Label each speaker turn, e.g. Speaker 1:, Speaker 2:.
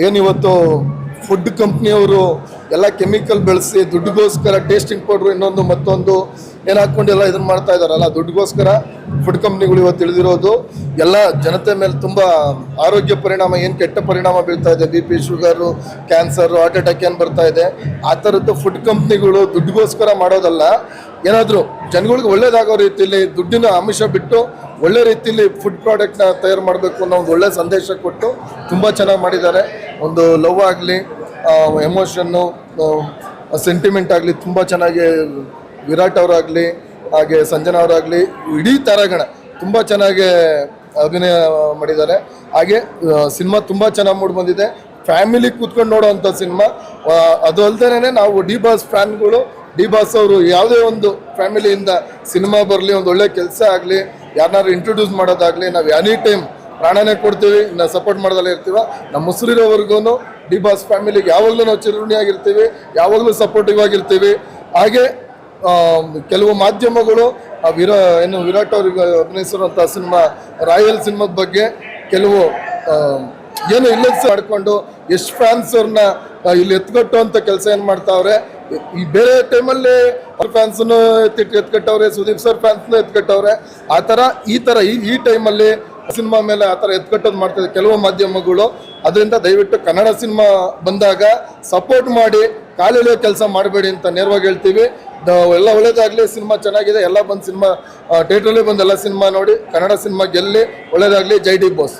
Speaker 1: ಏನಿವತ್ತು ಫುಡ್ ಕಂಪ್ನಿಯವರು ಎಲ್ಲ ಕೆಮಿಕಲ್ ಬೆಳೆಸಿ ದುಡ್ಡಿಗೋಸ್ಕರ ಟೇಸ್ಟಿಂಗ್ ಪೌಡ್ರು ಇನ್ನೊಂದು ಮತ್ತೊಂದು ಏನು ಹಾಕ್ಕೊಂಡೆಲ್ಲ ಇದನ್ನು ಮಾಡ್ತಾ ಇದಾರಲ್ಲ, ದುಡ್ಡಿಗೋಸ್ಕರ ಫುಡ್ ಕಂಪ್ನಿಗಳು ಇವತ್ತು ತಿಳಿದಿರೋದು. ಎಲ್ಲ ಜನತೆ ಮೇಲೆ ತುಂಬ ಆರೋಗ್ಯ ಪರಿಣಾಮ, ಏನು ಕೆಟ್ಟ ಪರಿಣಾಮ ಬೀಳ್ತಾ ಇದೆ B P sugar cancer heart attack ಏನು ಬರ್ತಾ ಇದೆ, ಆ ಥರದ್ದು ಫುಡ್ ಕಂಪ್ನಿಗಳು ದುಡ್ಡಿಗೋಸ್ಕರ ಮಾಡೋದಲ್ಲ. ಏನಾದರೂ ಜನಗಳಿಗೆ ಒಳ್ಳೇದಾಗೋ ರೀತಿಯಲ್ಲಿ ದುಡ್ಡಿನ ಅಂಶ ಬಿಟ್ಟು ಒಳ್ಳೆ ರೀತಿಯಲ್ಲಿ ಫುಡ್ ಪ್ರಾಡಕ್ಟ್ನ ತಯಾರು ಮಾಡಬೇಕು ಅನ್ನೋ ಒಂದು ಒಳ್ಳೆ ಸಂದೇಶ ಕೊಟ್ಟು ತುಂಬ ಚೆನ್ನಾಗಿ ಮಾಡಿದ್ದಾರೆ. ಒಂದು ಲವ್ ಆಗಲಿ ಎಮೋಷನ್ನು ಸೆಂಟಿಮೆಂಟ್ ಆಗಲಿ ತುಂಬ ಚೆನ್ನಾಗಿ ವಿರಾಟ್ ಅವರಾಗಲಿ, ಹಾಗೆ ಸಂಜನಾ ಅವರಾಗಲಿ, ಇಡೀ ತರಗಣ ತುಂಬ ಚೆನ್ನಾಗಿ ಅಭಿನಯ ಮಾಡಿದ್ದಾರೆ. ಹಾಗೆ ಸಿನಿಮಾ ತುಂಬ ಚೆನ್ನಾಗಿ ಮೂಡಿ ಬಂದಿದೆ. ಫ್ಯಾಮಿಲಿ ಕೂತ್ಕೊಂಡು ನೋಡೋವಂಥ ಸಿನಿಮಾ. ಅದು ಅಲ್ದೇನೆ ನಾವು ಡಿ ಬಾಸ್ ಫ್ಯಾನ್ಗಳು, ಡಿ ಬಾಸ್ ಅವರು ಯಾವುದೇ ಒಂದು ಫ್ಯಾಮಿಲಿಯಿಂದ ಸಿನಿಮಾ ಬರಲಿ, ಒಂದು ಒಳ್ಳೆ ಕೆಲಸ ಆಗಲಿ ಯಾರನ್ನಾರು ಇಂಟ್ರೊಡ್ಯೂಸ್ ಮಾಡೋದಾಗಲಿ, ನಾವು ಎನಿ ಟೈಮ್ ಪ್ರಾಣನೇ ಕೊಡ್ತೀವಿ, ಇನ್ನು ಸಪೋರ್ಟ್ ಮಾಡೋದಲ್ಲೇ ಇರ್ತೀವ. ನಮ್ಮ ಮುಸ್ಲಿರೋವರೆಗೂ ಡಿ ಬಾಸ್ ಫ್ಯಾಮಿಲಿಗೆ ಯಾವಾಗಲೂ ನಾವು ಚಿರುಣಿಯಾಗಿರ್ತೀವಿ ಯಾವಾಗಲೂ ಸಪೋರ್ಟಿವ್ ಆಗಿರ್ತೀವಿ. ಹಾಗೆ ಕೆಲವು ಮಾಧ್ಯಮಗಳು, ಆ ವಿರಾ, ಏನು ವಿರಾಟ್ ಅವ್ರಿಗೆ ಅಭಿನಯಿಸಿರುವಂಥ ಸಿನಿಮಾ, ರಾಯಲ್ ಸಿನಿಮಾದ ಬಗ್ಗೆ ಕೆಲವು ಏನು ಇಲ್ಲ ಮಾಡಿಕೊಂಡು, ಎಷ್ಟು ಫ್ಯಾನ್ಸ್ ಅವ್ರನ್ನ ಇಲ್ಲಿ ಎತ್ಕಟ್ಟುವಂಥ ಕೆಲಸ ಏನು ಮಾಡ್ತಾವ್ರೆ, ಈ ಬೇರೆ ಟೈಮಲ್ಲಿ ಅವ್ರ ಫ್ಯಾನ್ಸನ್ನು ಎತ್ತಿಟ್ಟು ಎತ್ಕಟ್ಟವ್ರೆ, ಸುದೀಪ್ ಸರ್ ಫ್ಯಾನ್ಸ್ನು ಎತ್ಕಟ್ಟವ್ರೆ. ಆ ಥರ ಈ ಥರ ಈ ಈ ಟೈಮಲ್ಲಿ ಸಿನಿಮಾ ಮೇಲೆ ಆ ಥರ ಎತ್ಕಟ್ಟೋದು ಮಾಡ್ತಿದೆ. ಕೆಲವು ಮಾಧ್ಯಮಗಳು ಅದರಿಂದ ದಯವಿಟ್ಟು ಕನ್ನಡ ಸಿನಿಮಾ ಬಂದಾಗ ಸಪೋರ್ಟ್ ಮಾಡಿ ಕಾಲಿಳಿಯೋ ಕೆಲಸ ಮಾಡಬೇಡಿ ಅಂತ ನೇರವಾಗಿ ಹೇಳ್ತೀವಿ. ಎಲ್ಲ ಒಳ್ಳೇದಾಗಲಿ, ಸಿನಿಮಾ ಚೆನ್ನಾಗಿದೆ, ಎಲ್ಲ ಬಂದು ಸಿನಿಮಾ ಥಿಯೇಟ್ರಲ್ಲೇ ಬಂದು ಎಲ್ಲ ಸಿನಿಮಾ ನೋಡಿ, ಕನ್ನಡ ಸಿನಿಮಾ ಗೆಲ್ಲಿ, ಒಳ್ಳೇದಾಗಲಿ, ಜೈ ಡಿ ಬಾಸ್.